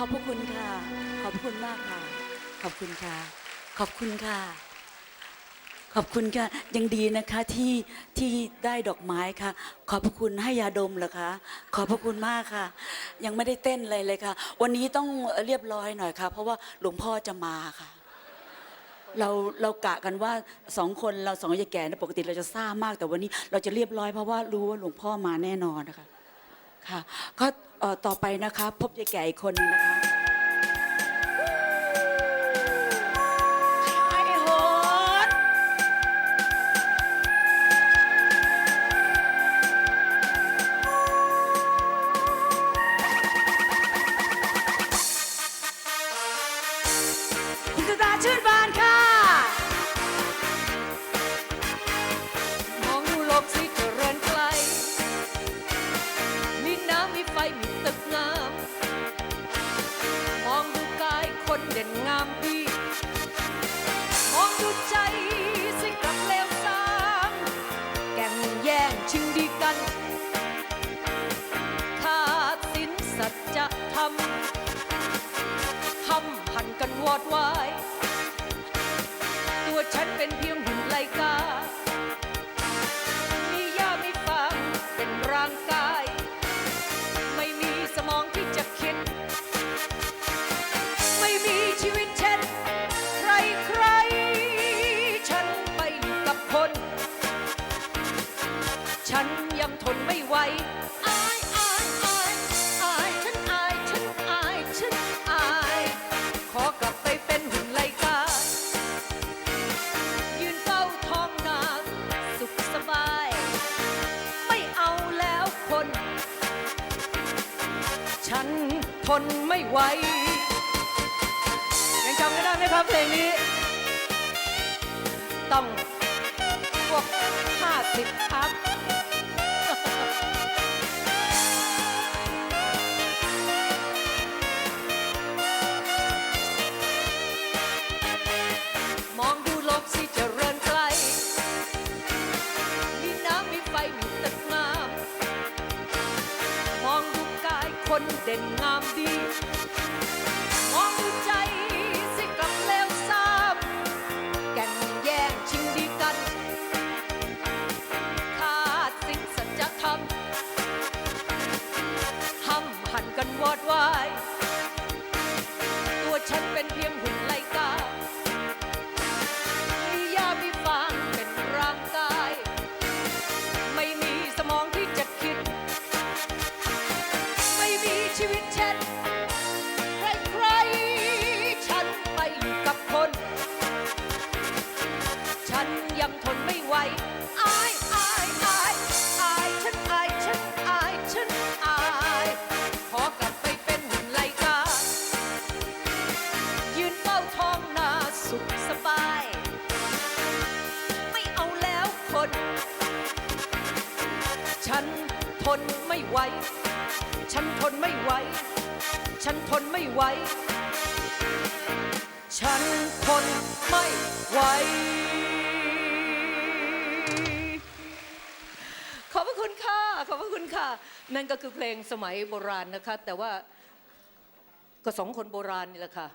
ขอบพระคุณค่ะ ขอบคุณมากค่ะ ขอบคุณค่ะ ขอบคุณค่ะ ขอบคุณค่ะ ยังดีนะคะที่ที่ได้ดอกไม้ค่ะ ขอบพระคุณให้ยาดมเหรอคะ ขอบพระคุณมากค่ะ ยังไม่ได้เต้นเลยเลยค่ะ วันนี้ต้องเรียบร้อยหน่อยค่ะ เพราะว่าหลวงพ่อจะมาค่ะเราเรากะกันว่าสองคนเราสองยายแก่เนยปกติเราจะซ่ามากแต่วันนี้เราจะเรียบร้อยเพราะว่ารู้ว่าหลวงพ่อมาแน่นอนนะคะค่ะก็ ต่อไปนะคะ พบยายแก่อีกคนนึงนะคะ งามดี มองดูใจสิกลับเลวซามแก่งแย่งชิงดีกัน ขาดสินสัจธรรมทำหันกันวอดวาย ตัวฉันเป็นเพียง ฉันยังทนไม่ไหวอายอายอายอายฉันอายฉันอายฉันอาย ขอกลับไปเป็นหุ่นไลกายืนเฝ้าท้องนาสุขสบาย ไม่เอาแล้วคน ฉันทนไม่ไหวยังจำกันได้ไหมครับเพลงนี้ ต้องพวกห้าสิบอัพ เด่นงามดี มองดูใจสิกลับเลวซ้ำแก่งแย่งชิงดีกันขาดสิ่งสัจธรรมห้ำหันกันวอดวาย ฉันยังทนไม่ไหวอายอายอายอายฉันอายฉันอายฉันอายขอกลับไปเป็นหุ่นไลกายืนเฝ้าท้องนาสุขสบาย ไม่เอาแล้วคน ฉันทนไม่ไหว ฉันทนไม่ไหว ฉันทนไม่ไหว ฉันทน นั่นก็คือเพลงสมัยโบราณนะคะ แต่ว่าก็สองคนโบราณนี่แหละค่ะ